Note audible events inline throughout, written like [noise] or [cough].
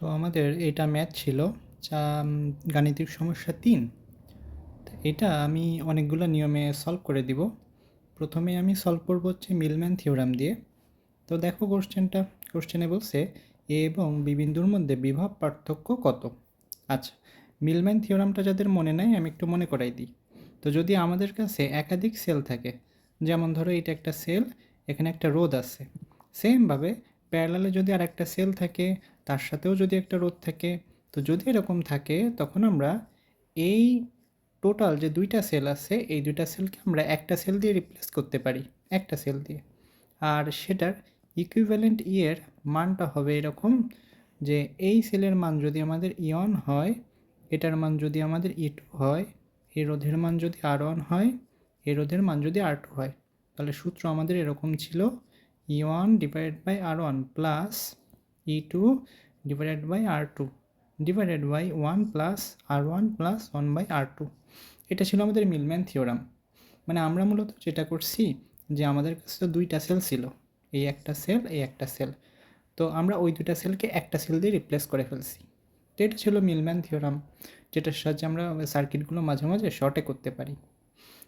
তো আমাদের এটা ম্যাথ ছিল, যা গাণিতিক সমস্যা তিন। এটা আমি অনেকগুলো নিয়মে সলভ করে দিব। প্রথমে আমি সলভ করব হচ্ছে মিলম্যান থিওরাম দিয়ে। তো দেখো কোশ্চেনটা, কোশ্চেনে বলছে এ এবং বি বিন্দুর মধ্যে বিভব পার্থক্য কত? আচ্ছা মিলম্যান থিওরামটা যাদের মনে নাই, আমি একটু মনে করাই দিই। তো যদি আমাদের কাছে একাধিক সেল থাকে, যেমন ধরো এটা একটা সেল, এখানে একটা রোদ আছে। সেমভাবে প্যারালালে যদি আর একটা সেল থাকে তার সাথেও যদি একটা রোধ থাকে, তো যদি এরকম থাকে, তখন আমরা এই টোটাল যে দুইটা সেল আছে, এই দুইটা সেলকে আমরা একটা সেল দিয়ে রিপ্লেস করতে পারি, একটা সেল দিয়ে। আর সেটার ইকুইভ্যালেন্ট ইয়ের মানটা হবে এরকম যে এই সেলের মান যদি আমাদের ইয়ন হয়, এটার মান যদি আমাদের ই টু হয়, এই রোধের মান যদি আর ওয়ান হয়, এই রোধের মান যদি আর টু হয়। তাহলে সূত্র আমাদের এরকম ছিল E one divided by R one plus E two divided by R two divided by one plus R one plus one by R two এটা ছিল আমাদের মিলম্যান থিওরাম মানে আমরা মূলত যেটা করছি যে আমাদের কাছে তো দুইটা সেল ছিল, এই একটা সেল এই একটা সেল তো আমরা ওই দুইটা সেলকে একটা সেল দিয়ে রিপ্লেস করে ফেলছি। তো এটা ছিল মিলম্যান থিওরাম যেটার সাহায্যে আমরা সার্কিটগুলো মাঝে মাঝে শর্টে করতে পারি।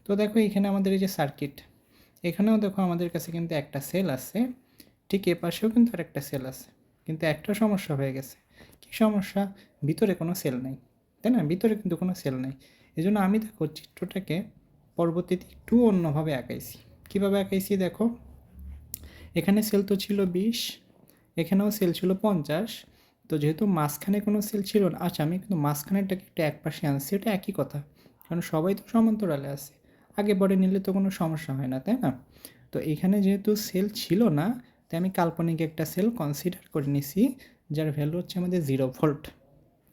তো দেখো এখানে আমাদের এই যে সার্কিট এখানেও দেখো আমাদের কাছে কিন্তু একটা সেল আছে, ঠিক এ পাশেও কিন্তু আর একটা সেল আছে। কিন্তু একটা সমস্যা হয়ে গেছে। কী সমস্যা? ভিতরে কোনো সেল নেই। তাই না? ভিতরে কিন্তু কোনো সেল নেই। এই জন্য আমি দেখো চিত্রটাকে পরবর্তীতে একটু অন্যভাবে আঁকাইছি। কীভাবে আঁকাইছি দেখো? এখানে সেল তো ছিল বিশ, এখানেও সেল ছিল পঞ্চাশ। তো যেহেতু মাঝখানে কোনো সেল ছিল না আচ্ছা আমি কিন্তু মাঝখানেরটাকে একটু এক পাশে আনছি ওটা একই কথা। কারণ সবাই তো সমান্তরালে আছে। আগে পরে নিলে তো কোনো সমস্যা হয় না, তাই না? তো এখানে যেহেতু সেল ছিল না তাই আমি কাল্পনিক একটা সেল কনসিডার করে নিছি, যার ভ্যালু হচ্ছে আমাদের জিরো ভোল্ট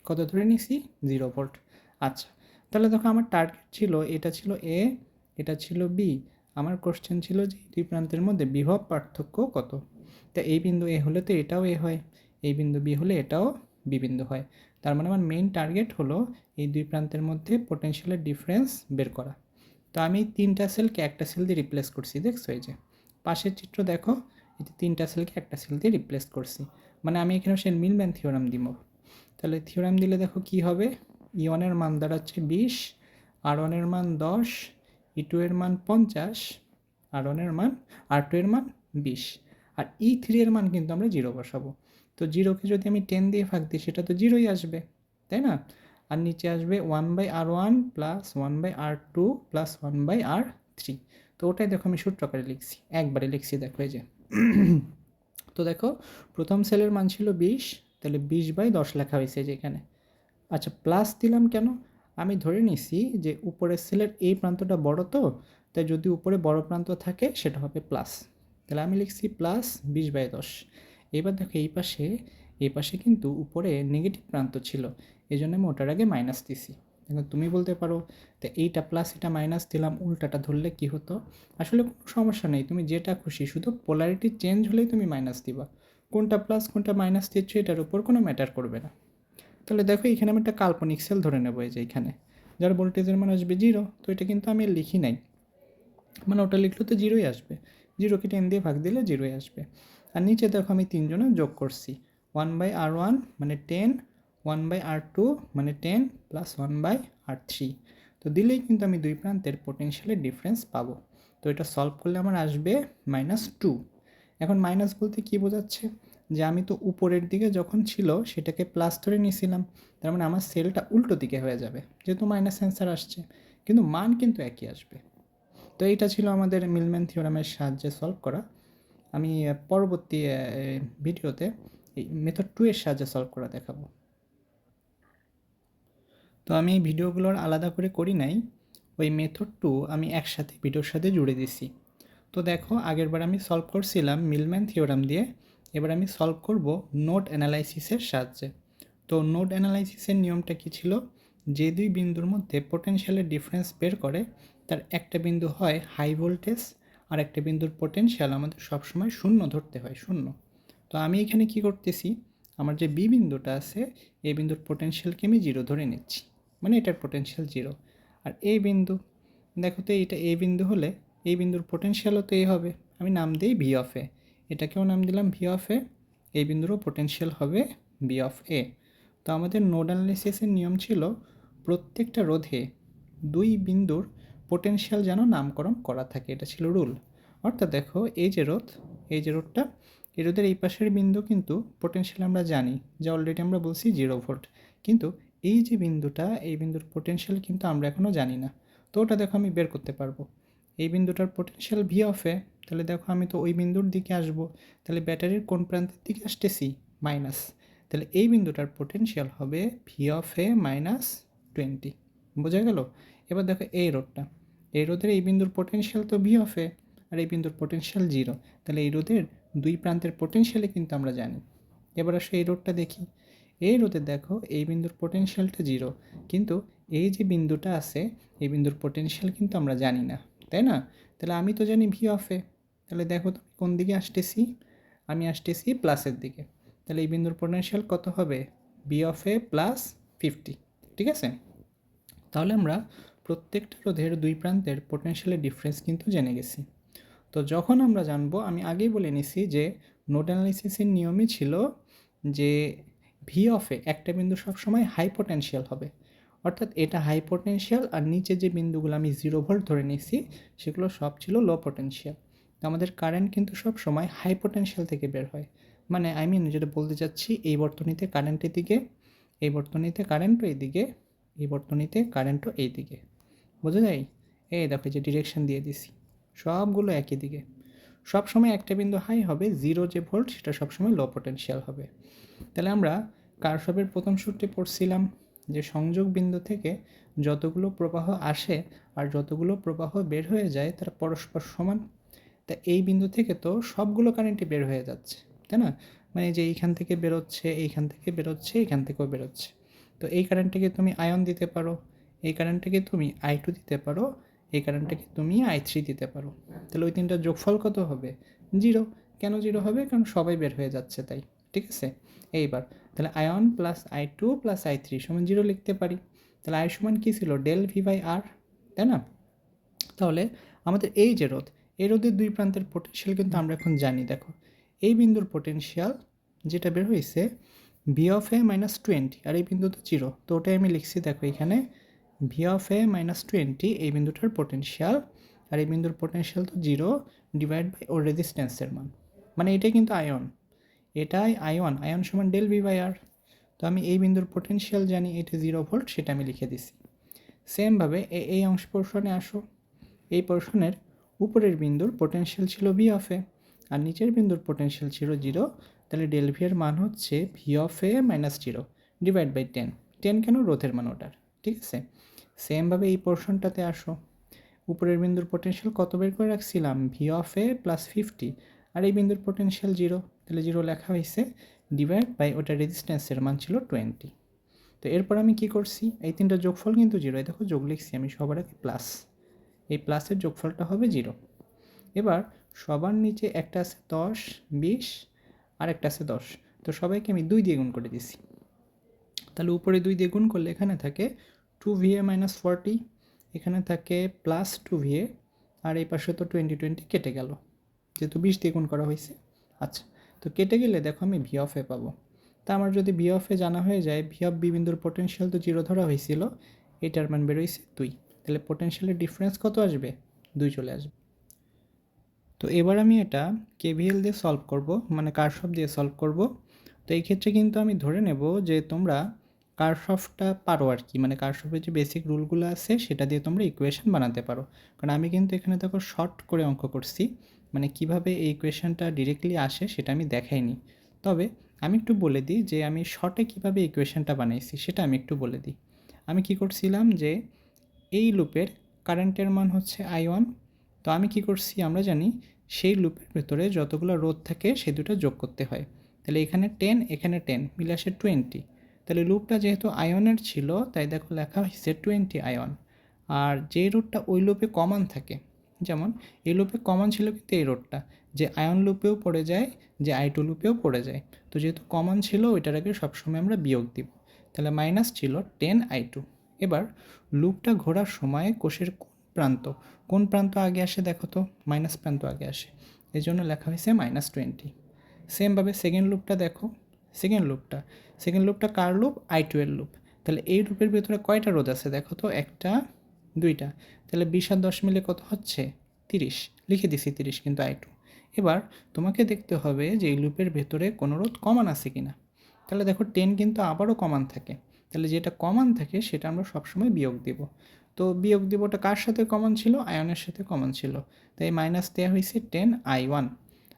কত ধরে নিছি? জিরো ভোল্ট আচ্ছা তাহলে দেখো আমার টার্গেট ছিল, এটা ছিল এ এটা ছিল বি আমার কোশ্চেন ছিল যে দুই প্রান্তের মধ্যে বিভব পার্থক্য কত? তা এই বিন্দু এ হলে তো এটাও এ হয়, এই বিন্দু বি হলে এটাও বি বিন্দু হয়। তার মানে আমার মেইন টার্গেট হলো এই দুই প্রান্তের মধ্যে পোটেনশিয়ালের ডিফারেন্স বের করা। তো আমি তিনটা সেলকে একটা সেল দিয়ে রিপ্লেস করছি, দেখছ এই যে। পাশের চিত্র দেখো এই যে তিনটা সেলকে একটা সেল দিয়ে রিপ্লেস করছি। মানে আমি এখানে সে মিলম্যান থিওরাম দিব। তাহলে থিওরাম দিলে দেখো কি হবে? ই ওয়ানের মান দাঁড়াচ্ছে বিশ আর ওয়ানের মান দশ ই টু এর মান পঞ্চাশ আর ওয়ানের মান আর টু এর মান বিশ। আর ই থ্রি এর মান কিন্তু আমরা জিরো বসাবো। তো জিরোকে যদি আমি টেন দিয়ে ভাগ দিই, সেটা তো জিরোই আসবে, তাই না? আর নিচে আসবে one by R one plus one by R two plus one by R three তো ওটাই দেখো আমি সূত্র আকারে লিখছি। একবারে লিখছি, দেখো এই যে। [clears throat] তো দেখো, প্রথম সেলের মান ছিল বিশ, তাহলে বিশ বাই দশ লেখা হয়েছে যে এখানে আচ্ছা প্লাস দিলাম কেন? আমি ধরে নিছি যে উপরের সেলের এই প্রান্তটা বড় তো, তাই যদি উপরে বড় প্রান্ত থাকে, সেটা হবে প্লাস তাহলে আমি লিখছি প্লাস বিশ বাই দশ। এবার দেখো, এই পাশে এই পাশে কিন্তু উপরে নেগেটিভ প্রান্ত ছিল এই জন্য আমি ওটার আগে মাইনাস দিছি। এখন তুমি বলতে পারো তো এইটা প্লাস এটা মাইনাস দিলাম, উল্টাটা ধরলে কি হতো? আসলে কোনো সমস্যা নেই, তুমি যেটা খুশি, শুধু পোলারিটি চেঞ্জ হলেই তুমি মাইনাস দিবা। কোনটা প্লাস কোনটা মাইনাস দিচ্ছ, এটার উপর কোনো ম্যাটার করবে না। তাহলে দেখো, এখানে আমি একটা কাল্পনিক সেল ধরে নেব এই যে এখানে। যার ভোল্টেজের মান আসবে জিরো তো এটা কিন্তু আমি লিখি নাই। মানে ওটা লিখলে তো জিরোই আসবে। জিরোকে টেন দিয়ে ভাগ দিলে জিরোই আসবে। আর নিচে দেখো আমি তিনজনে যোগ করছি। ওয়ান বাই আর ওয়ান মানে ten one by R two মানে ten plus one by R three তো দিলেই কিন্তু আমি দুই প্রান্তের পোটেনশিয়ালের ডিফারেন্স পাবো। তো এটা সলভ করলে আমার আসবে মাইনাস টু এখন মাইনাস বলতে কী বোঝাচ্ছে? যে আমি তো উপরের দিকে যখন ছিল সেটাকে প্লাস ধরে নিয়েছিলাম। তার মানে আমার সেলটা উল্টো দিকে হয়ে যাবে। যেহেতু মাইনাস অ্যান্সার আসছে। কিন্তু মান কিন্তু একই আসবে। তো এইটা ছিল আমাদের মিলম্যান থিওরামের সাহায্যে সলভ করা। আমি পরবর্তী ভিডিওতে এই মেথড টু এর সাহায্যে সলভ করা দেখাবো। তো আমি এই ভিডিওগুলোর আলাদা করে করি নাই। ওই মেথড টু আমি একসাথে ভিডিওর সাথে জুড়ে দিছি। তো দেখো, আগেরবার আমি সলভ করছিলাম মিলম্যান থিওরাম দিয়ে। এবার আমি সলভ করব নোট অ্যানালাইসিসের সাহায্যে। তো নোট অ্যানালাইসিসের নিয়মটা কী ছিল? যে দুই বিন্দুর মধ্যে পোটেনশিয়ালের ডিফারেন্স বের করে, তার একটা বিন্দু হয় হাই ভোল্টেজ আর একটা বিন্দুর পোটেনশিয়াল আমাদের সবসময় শূন্য ধরতে হয়, শূন্য। তো আমি এখানে কি করতেছি? আমার যে বি বিন্দুটা আছে, এই বিন্দুর পোটেনশিয়ালকে আমি জিরো ধরে নিচ্ছি। মানে এটার পোটেনশিয়াল জিরো আর এই বিন্দু, দেখো তো এইটা এ বিন্দু হলে এই বিন্দুর পোটেনশিয়ালও তো এই হবে। আমি নাম দিই ভি অফ এ এটাকেও নাম দিলাম ভি অফ এ এই বিন্দুরও পোটেনশিয়াল হবে বি অফ এ তো আমাদের নোড অ্যানালিসিসের নিয়ম ছিল প্রত্যেকটা রোধে দুই বিন্দুর পোটেনশিয়াল যেন নামকরণ করা থাকে। এটা ছিল রুল অর্থাৎ দেখো এই যে রোধ, এই যে রোধটা, এই রোধের এই পাশের বিন্দু কিন্তু পোটেনশিয়াল আমরা জানি, যে অলরেডি আমরা বলছি জিরো ভোল্ট কিন্তু এই যে বিন্দুটা, এই বিন্দুর পোটেনশিয়াল কিন্তু আমরা এখনও জানি না। তো ওটা দেখো আমি বের করতে পারব। এই বিন্দুটার পোটেনশিয়াল ভি অফ এ তাহলে দেখো আমি তো ওই বিন্দুর দিকে আসব। তাহলে ব্যাটারির কোন প্রান্তের দিকে আসতেছি? মাইনাস তাহলে এই বিন্দুটার পোটেনশিয়াল হবে V of A minus twenty বোঝা গেল? এবার দেখো এই রোডটা এই রোদের এই বিন্দুর পোটেনশিয়াল তো ভি অফ এ আর এই বিন্দুর পোটেনশিয়াল জিরো তাহলে এই রোদের দুই প্রান্তের পোটেনশিয়ালে কিন্তু আমরা জানি। এবার আসো এই রোডটা দেখি। এই রোদে দেখো এই বিন্দুর পোটেনশিয়ালটা জিরো কিন্তু এই যে বিন্দুটা আছে, এই বিন্দুর পোটেনশিয়াল কিন্তু আমরা জানি না, তাই না? তাহলে আমি তো জানি ভি অফ এ তাহলে দেখো তুমি কোন দিকে আসতেছি? আমি আসতেছি প্লাসের দিকে, তাহলে এই বিন্দুর পোটেনশিয়াল কত হবে? B of A plus fifty ঠিক আছে? তাহলে আমরা প্রত্যেকটা রোধের দুই প্রান্তের পোটেনশিয়ালের ডিফারেন্স কিন্তু জেনে গেছি। তো যখন আমরা জানব, আমি আগেই বলে নিছি যে নোট অ্যানালিসিসের নিয়মই ছিল যে ভি অফ এ একটা বিন্দু সবসময় হাই পোটেনশিয়াল হবে। অর্থাৎ এটা হাই পোটেনশিয়াল আর নিচে যে বিন্দুগুলো আমি জিরো ভোল্ট ধরে নিয়েছি, সেগুলো সব ছিল লো পোটেনশিয়াল তো আমাদের কারেন্ট কিন্তু সব সময় হাই পোটেনশিয়াল থেকে বের হয়। মানে আই মিন যেটা বলতে চাচ্ছি, এই বর্তনীতে কারেন্টের দিকে এই বর্তনীতে কারেন্টও এইদিকে এই বর্তনীতে কারেন্টও এই দিকে বোঝা যায়? এই দেখো যে ডিরেকশন দিয়ে দিছি। সবগুলো একই দিকে। সব সময় একটা বিন্দু হাই হবে জিরো যে ভোল্ট সেটা সবসময় লো পটেনশিয়াল হবে। তাহলে আমরা কারশপের প্রথম সূত্রে পড়ছিলাম যে সংযোগ বিন্দু থেকে যতগুলো প্রবাহ আসে আর যতগুলো প্রবাহ বের হয়ে যায় তারা পরস্পর সমান। তা এই বিন্দু থেকে তো সবগুলো কারেন্টই বের হয়ে যাচ্ছে, তাই না? মানে যে এইখান থেকে বেরোচ্ছে, এইখান থেকে বেরোচ্ছে, এইখান থেকেও বেরোচ্ছে। তো এই কারেন্টটাকে তুমি আয়ন দিতে পারো, এই কারেন্টটাকে তুমি আই টু দিতে পারো, এই কারেন্টটাকে তুমি আই থ্রি দিতে পারো। তাহলে ওই তিনটার যোগফল কত হবে? জিরো কেন জিরো হবে? কারণ সবাই বের হয়ে যাচ্ছে তাই। ঠিক আছে? এইবার, তাহলে I one plus I two plus I three সমান জিরো লিখতে পারি। তাহলে আই সমান কী ছিল? ডেল ভি বাই আর তাই না? তাহলে আমাদের এই যে রোধ, এই রোধের দুই প্রান্তের পোটেনশিয়াল কিন্তু আমরা এখন জানি, দেখো। এই বিন্দুর পোটেনশিয়াল যেটা বের হয়েছে V of A minus twenty আর এই বিন্দু তো জিরো তো ওটাই আমি লিখছি, দেখো এখানে V of A minus twenty এই বিন্দুটার পোটেনশিয়াল আর এই বিন্দুর পোটেনশিয়াল তো জিরো ডিভাইড বাই ওর রেজিস্ট্যান্সের মান। মানে এটাই কিন্তু আয়ন। এটাই আয়ন আয়ন সমান ডেল ভি বাই আর। তো আমি এই বিন্দুর পোটেনশিয়াল জানি এটা জিরো ভোল্ট, সেটা আমি লিখে দিছি। সেমভাবে এই অংশ পোর্শনে আসো। এই পোর্শনের উপরের বিন্দুর পোটেনশিয়াল ছিল ভি অফ এ আর নিচের বিন্দুর পোটেনশিয়াল ছিল জিরো। তাহলে ডেল ভি এর মান হচ্ছে V of A minus zero divide by ten ten কেন? রোধের মান ওটার, ঠিক আছে? সেমভাবে এই পোর্শনটাতে আসো। উপরের বিন্দুর পোটেনশিয়াল কত বের করে রাখছিলাম? V of A plus fifty আর এই বিন্দুর পোটেনশিয়াল জিরো। তাহলে জিরো লেখা হয়েছে ডিভাইড বাই ওটা রেজিস্ট্যান্সের মান ছিল টোয়েন্টি তো এরপর আমি কি করছি? এই তিনটা যোগফল কিন্তু জিরো দেখো যোগ লিখছি আমি সবার আগে প্লাস এই প্লাসের যোগফলটা হবে জিরো এবার সবার নিচে একটা আছে দশ, বিশ আর একটা আছে দশ। তো সবাইকে আমি দুই দিয়ে গুণ করে দিছি। তাহলে উপরে দুই দিয়ে গুণ করলে এখানে থাকে টু ভিএ মাইনাস ফর্টি এখানে থাকে প্লাস টু ভিএ আর এই পাশে তো টোয়েন্টি টোয়েন্টি কেটে গেল। যেহেতু বিশ দিয়ে গুণ করা হয়েছে আচ্ছা। তো কেটে গেলে দেখো আমি ভি অফ এ পাবো। তা আমার যদি ভি অফ এ জানা হয়ে যায় ভি অফ বি বিন্দুর পোটেনশিয়াল তো জিরো ধরা হয়েছিল, এটার মান বেরোইছে দুই। তাহলে পোটেনশিয়ালের ডিফারেন্স কত আসবে? দুই চলে আসবে। তো এবার আমি এটা কেভিএল দিয়ে সলভ করব মানে কারশপ দিয়ে সলভ করব। তো এই ক্ষেত্রে কিন্তু আমি ধরে নেব যে তোমরা কারশফটা পারো আর কি মানে কারশফের যে বেসিক রুলগুলো আছে, সেটা দিয়ে তোমরা ইকুয়েশন বানাতে পারো। কারণ আমি কিন্তু এখানে দেখো শর্ট করে অঙ্ক করছি। মানে কীভাবে এই ইকুয়েশনটা ডিরেক্টলি আসে সেটা আমি দেখাইনি। তবে আমি একটু বলে দিই যে আমি শর্টে কীভাবে ইকুয়েশনটা বানাইছি সেটা আমি একটু বলে দিই। আমি কি করছিলাম যে এই লুপের কারেন্টের মান হচ্ছে আই ওয়ান তো আমি কি করছি আমরা জানি সেই লুপের ভেতরে যতগুলো রোধ থাকে সে দুটো যোগ করতে হয়। তাহলে এখানে টেন এখানে টেন মিলে আসে টোয়েন্টি তাহলে লুপটা যেহেতু আয়নের ছিল, তাই দেখো লেখা হয়েছে টোয়েন্টি আয়ন আর যে রোডটা ওই লুপে কমন থাকে যেমন, এই লুপে কমন ছিল কিন্তু এই রোডটা যে আয়ন লুপেও পড়ে যায়, যে আই টু লুপেও পড়ে যায়। তো যেহেতু কমন ছিল, ওইটার আগে সবসময় আমরা বিয়োগ দিব। তাহলে মাইনাস ছিল টেন আই টু এবার লুপটা ঘোরার সময় কোষের কোন প্রান্ত কোন প্রান্ত আগে আসে দেখো তো মাইনাস প্রান্ত আগে আসে। এই জন্য লেখা হয়েছে মাইনাস টোয়েন্টি সেমভাবে সেকেন্ড লুপটা দেখো সেকেন্ড লুপটা সেকেন্ড লুপটা কার লুপ আই টু এর লুপ তাহলে এই লুপের ভেতরে কয়টা রোধ আছে দেখো তো, একটা দুইটা। তাহলে বিশ আর দশ মিলে কত হচ্ছে? তিরিশ। লিখে দিছি তিরিশ কিন্তু আই টু এবার তোমাকে দেখতে হবে যে এই লুপের ভেতরে কোনো রোধ কমান আছে কি না তাহলে দেখো টেন কিন্তু আবারও কমান থাকে। তাহলে যেটা কমান থাকে সেটা আমরা সবসময় বিয়োগ দিব। তো বিয়োগ দিব ওটা কার সাথে কমন ছিল? আয়নের সাথে কমন ছিল। তাই মাইনাস দেওয়া হয়েছে টেন আই ওয়ান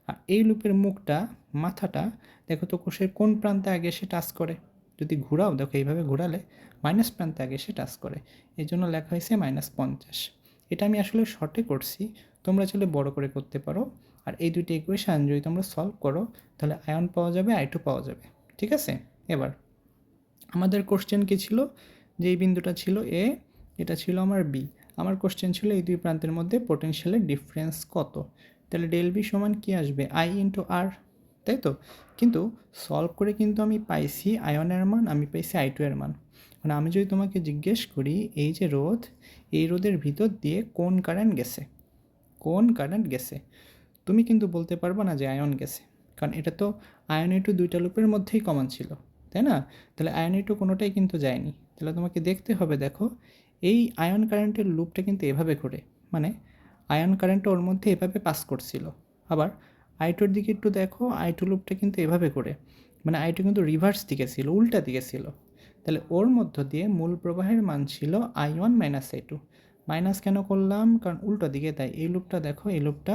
আর এই লুপের মুখটা, মাথাটা, দেখো তো কোষের কোন প্রান্তে আগে সে টাচ করে? যদি ঘোরাও, দেখো এইভাবে ঘোরালে মাইনাস প্রান্তে আগে সে টাচ করে। এই জন্য লেখা হয়েছে মাইনাস পঞ্চাশ। এটা আমি আসলে শর্টে করছি। তোমরা চলে বড় করে করতে পারো। আর এই দুইটি ইকুয়েশান যদি তোমরা সলভ করো, তাহলে আয়ন পাওয়া যাবে আই টু পাওয়া যাবে। ঠিক আছে? এবার, আমাদের কোশ্চেন কী ছিল? যে এই বিন্দুটা ছিল এ এটা ছিল আমার বি আমার কোশ্চেন ছিল এই দুই প্রান্তের মধ্যে পোটেনশিয়ালের ডিফারেন্স কত? তাহলে ডেল বি সমান কী আসবে? আই ইন্টু আর তাই তো? কিন্তু সলভ করে কিন্তু আমি পাইছি আয়নের মান, আমি পাইছি আই টু এর মান। মানে আমি যদি তোমাকে জিজ্ঞেস করি, এই যে রোধ, এই রোদের ভিতর দিয়ে কোন কারেন্ট গেছে? কোন কারেন্ট গেছে? তুমি কিন্তু বলতে পারব না যে আয়ন গেছে। কারণ এটা তো আয়ন টু দুইটা লুপের মধ্যেই কমন ছিল, তাই না? তাহলে আয়ন টু কোনোটাই কিন্তু যায়নি। তাহলে তোমাকে দেখতে হবে, দেখো, এই আয়ন কারেন্টের লুপটা কিন্তু এভাবে ঘুরে। মানে আয়ন কারেন্টটা ওর মধ্যে এভাবে পাস করছিল। আবার আইটুর দিকে একটু দেখো, আইটু লুপটা কিন্তু এভাবে করে। মানে আইটু কিন্তু রিভার্স দিকে ছিল, উল্টা দিকে ছিল। তাহলে ওর মধ্য দিয়ে মূল প্রবাহের মান ছিল I one minus I two minus কেন করলাম? কারণ উল্টো দিকে, তাই এই লুপটা দেখো, এই লুপটা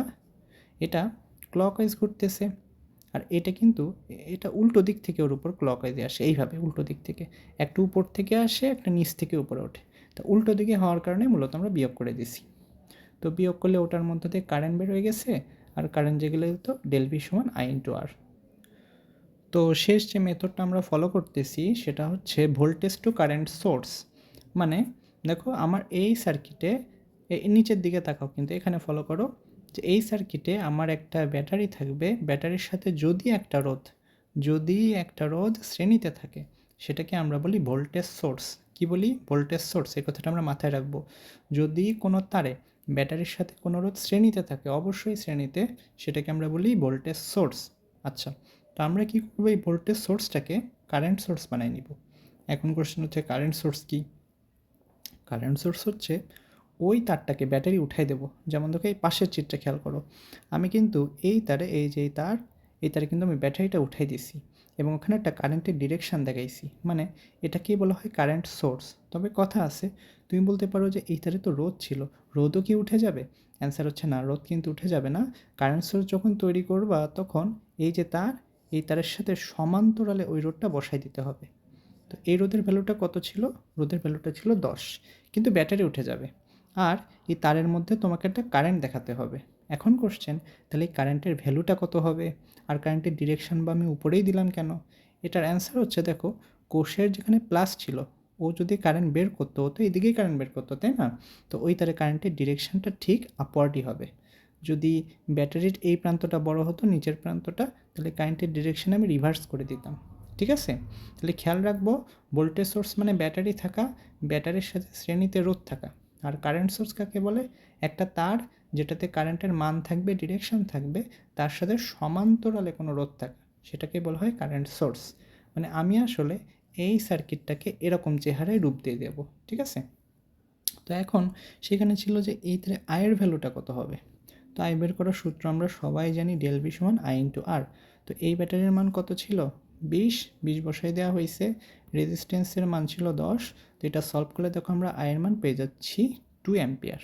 এটা ক্লকওয়াইজ ঘুরতেছে। আর এটা কিন্তু, এটা উল্টো দিক থেকে ওর উপর ক্লকওয়াইজে আসে, এইভাবে উল্টো দিক থেকে। একটা উপর থেকে আসে, একটা নিচ থেকে উপরে ওঠে। তো উল্টো দিকে হওয়ার কারণে মূলত আমরা বিয়োগ করে দিছি। তো বিয়োগ করলে ওটার মধ্যে থেকে কারেন্ট বের হয়ে গেছে আর কারেন্ট যেগুলো তো ডেল ভি সমান আই ইন্টু আর তো শেষ যে মেথডটা আমরা ফলো করতেছি, সেটা হচ্ছে ভোল্টেজ টু কারেন্ট সোর্স মানে দেখো আমার এই সার্কিটে নিচের দিকে তাকাও কিন্তু এখানে ফলো করো, যে এই সার্কিটে আমার একটা ব্যাটারি থাকবে, ব্যাটারির সাথে যদি একটা রোধ, যদি একটা রোধ শ্রেণীতে থাকে, সেটাকে আমরা বলি ভোল্টেজ সোর্স কি বলি? ভোল্টেজ সোর্স এই কথাটা আমরা মাথায় রাখব। যদি কোনো তারে ব্যাটারির সাথে কোনো রোধ শ্রেণীতে থাকে, অবশ্যই শ্রেণীতে, সেটাকে আমরা বলি ভোল্টেজ সোর্স আচ্ছা তো আমরা কী করব? এই ভোল্টেজ সোর্সটাকে কারেন্ট সোর্স বানাই নিব। এখন কোশ্চেন হচ্ছে কারেন্ট সোর্স কী? কারেন্ট সোর্স হচ্ছে, ওই তারটাকে ব্যাটারি উঠাই দেবো। যেমন দেখো, এই পাশের চিত্রে খেয়াল করো। আমি কিন্তু এই তারে, এই যে তার এই তারে কিন্তু আমি ব্যাটারিটা উঠাই দিছি এবং ওখানে একটা কারেন্টের ডিরেকশান দেখাইছি। মানে এটাকেই বলা হয় কারেন্ট সোর্স তবে কথা আছে, তুমি বলতে পারো যে এই তারে তো রোদ ছিল, রোদও কি উঠে যাবে? অ্যান্সার হচ্ছে না, রোদ কিন্তু উঠে যাবে না। কারেন্ট সোর্স যখন তৈরি করবা, তখন এই যে তার, এই তারের সাথে সমান্তরালে ওই রোদটা বসাই দিতে হবে। তো এই রোদের ভ্যালুটা কত ছিল? রোদের ভ্যালুটা ছিল দশ। কিন্তু ব্যাটারি উঠে যাবে। আর এই তারের মধ্যে তোমাকে একটা কারেন্ট দেখাতে হবে। এখন কোশ্চেন তাহলে এই কারেন্টের ভ্যালুটা কত হবে? আর কারেন্টের ডিরেকশন বা আমি উপরেই দিলাম কেন? এটার অ্যান্সার হচ্ছে, দেখো, কোষের যেখানে প্লাস ছিল, ও যদি কারেন্ট বের করতো তো এদিকেই কারেন্ট বের করতো, তাই না? তো ওই তারে কারেন্টের ডিরেকশনটা ঠিক আপওয়ার্ডই হবে। যদি ব্যাটারির এই প্রান্তটা বড় হতো, নিচের প্রান্তটা, তাহলে কারেন্টের ডিরেকশন আমি রিভার্স করে দিতাম। ঠিক আছে? তাহলে খেয়াল রাখব ভোল্টেজ সোর্স মানে ব্যাটারি থাকা ব্যাটারির সাথে শ্রেণীতে রোধ থাকা। আর কারেন্ট সোর্স কাকে বলে? একটা তার যেটাতে কারেন্টের মান থাকবে ডিরেকশন থাকবে, তার সাথে সমান্তরালে কোনো রোধ থাকে সেটাকে বলা হয় কারেন্ট সোর্স মানে আমি আসলে এই সার্কিটটাকে এরকম চেহারায় রূপ দিয়ে দেবো, ঠিক আছে? তো এখন সেখানে ছিল যে এই তাহলে আয়ের ভ্যালুটা কত হবে? তো আয় বের করার সূত্র আমরা সবাই জানি ডেল বি সমান আই ইন্টু আর তো এই ব্যাটারির মান কত ছিল? বিশ। বিশ বসাই দেওয়া হয়েছে। রেজিস্ট্যান্সের মান ছিল দশ। তো এটা সলভ করলে দেখো আমরা আয়ের মান পেয়ে যাচ্ছি টু অ্যাম্পিয়ার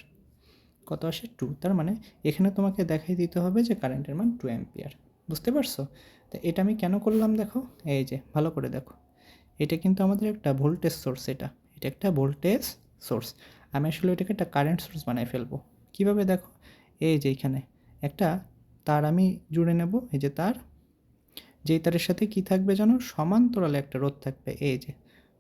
কত আসে টু তার মানে এখানে তোমাকে দেখাই দিতে হবে যে কারেন্টের মান টু অ্যাম্পিয়ার বুঝতে পারছ? তো এটা আমি কেন করলাম দেখো? এই যে, ভালো করে দেখো। এটা কিন্তু আমাদের একটা ভোল্টেজ সোর্স এটা। এটা একটা ভোল্টেজ সোর্স আমি আসলে এটাকে একটা কারেন্ট সোর্স বানাই ফেলব। কীভাবে দেখো? এই যে এখানে একটা তার আমি জুড়ে নেব, এই যে তার। যেই তারের সাথে কি থাকবে যেন সমান্তরালে একটা রোধ থাকবে, এই যে।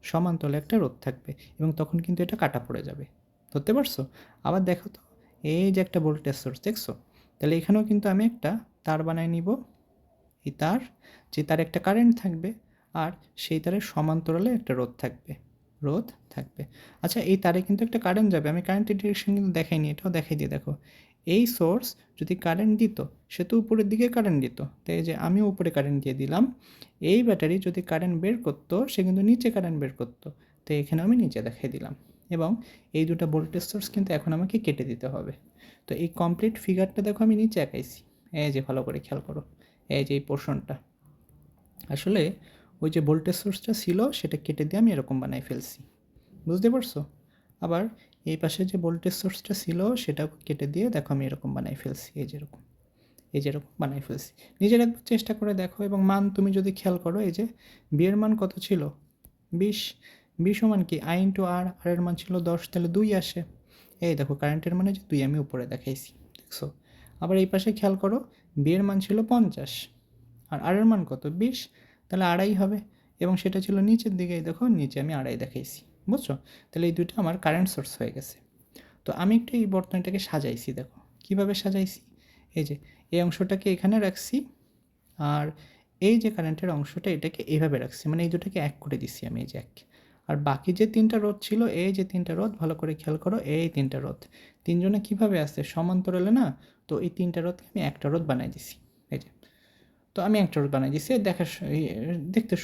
সমান্তরালে একটা রোধ থাকবে এবং তখন কিন্তু এটা কাটা পড়ে যাবে। ধরতে পারছ? আবার দেখো তো এই যে একটা ভোল্টেজ সোর্স দেখছ? তাহলে এখানেও কিন্তু আমি একটা তার বানাই নিব। এই তার, যে তার একটা কারেন্ট থাকবে আর সেই তারের সমান্তরালে একটা রোধ থাকবে রোধ থাকবে। আচ্ছা এই তারে কিন্তু একটা কারেন্ট যাবে। আমি কারেন্টের ডিরেকশন কিন্তু দেখাইনি, এটাও দেখাই দিয়ে দেখো। এই সোর্স যদি কারেন্ট দিত, সে তো উপরের দিকে কারেন্ট দিত। তাই যে আমিও উপরে কারেন্ট দিয়ে দিলাম। এই ব্যাটারি যদি কারেন্ট বের করতো, সে কিন্তু নিচে কারেন্ট বের করতো। তো এখানে আমি নিচে দেখাই দিলাম। এবং এই দুটো ভোল্টেজ সোর্স কিন্তু এখন আমাকে কেটে দিতে হবে। তো এই কমপ্লিট ফিগারটা দেখো আমি নিচে আঁকাইছি। এই যে ভালো করে খেয়াল করো। এই যে এই পোর্শনটা আসলে ওই যে ভোল্টেজ সোর্সটা ছিল, সেটা কেটে দিয়ে আমি এরকম বানাই ফেলছি। বুঝতে পারছ? আবার এই পাশে যে ভোল্টেজ সোর্সটা ছিল সেটা কেটে দিয়ে দেখো আমি এরকম বানাই ফেলছি। এই যেরকম এই যেরকম বানাই ফেলছি। নিজের একবার চেষ্টা করে দেখো এবং মান তুমি যদি খেয়াল করো, এই যে বিয়ের মান কত ছিল? বিশ। বিশ সমান কি? আই ইন্টু আর আর এর মান ছিল দশ, তাহলে দুই আসে। এই দেখো কারেন্টের মানে যে দুই আমি উপরে দেখাইছি, দেখছ? আবার এই পাশে খেয়াল করো বিয়ের মান ছিল পঞ্চাশ, আর আর এর মান কত? বিশ, তাহলে আড়াই হবে। এবং সেটা ছিল নিচের দিকে দেখো, নিচে আমি আড়াই দেখাইছি, বুঝছ? তাহলে এই দুটো আমার কারেন্ট সোর্স হয়ে গেছে। তো আমি একটু এই বর্তনীটাকে সাজাইছি, দেখো, কীভাবে সাজাইছি? এই যে, এই অংশটাকে এখানে রাখছি, আর এই যে কারেন্টের অংশটা এটাকে এইভাবে রাখছি মানে এই দুটাকে এক করে দিছি আমি, এই যে এক। আর বাকি যে তিনটা রোদ ছিল, এই যে তিনটা রোদ ভালো করে খেয়াল করো, এই তিনটা রোদ তিনজনে কীভাবে আসছে? সমান্তরালে না? তো এই তিনটা রোদকে আমি একটা রোদ বানাই দিছি। এই যে, তো আমি একটা রোদ বানাই দিছি। দেখা দেখতে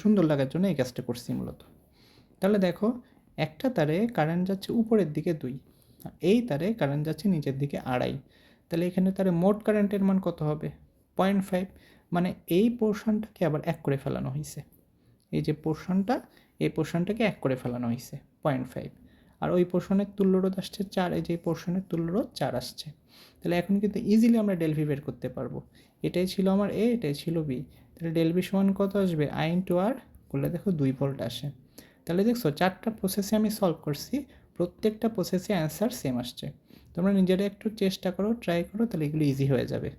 সুন্দর লাগার জন্য এই কাজটা করছি মূলত। তাহলে দেখো, একটা তারে কারেন্ট যাচ্ছে উপরের দিকে দুই এই তারে কারেন্ট যাচ্ছে নিচের দিকে আড়াই। তাহলে এখানে তারে মোট কারেন্টের মান কত হবে? পয়েন্ট ফাইভ মানে এই পোর্শনটাকে আবার এক করে ফেলানো হয়েছে এই যে পোর্শনটা এই পোর্শনটাকে এক করে ফেলানো হয়েছে পয়েন্ট ফাইভ আর ওই পোর্শনের তুল্যরোধ আসছে চার, এই যে পোর্শনের তুল্যরোধ চার আসছে। তাহলে এখন কিন্তু ইজিলি আমরা ডেলভি বের করতে পারব। এটাই ছিল আমার এ এটাই ছিল বি তাহলে ডেলভি সমান কত আসবে? আই ইন্টু আর করলে দেখো দুই ভোল্ট আসে। তাহলে দেখছ চারটা প্রসেসে আমি সলভ করছি, প্রত্যেকটা প্রসেসে অ্যান্সার সেম আসছে। তোমরা নিজেরা একটু চেষ্টা করো ট্রাই করো, তাহলে এগুলো ইজি হয়ে যাবে।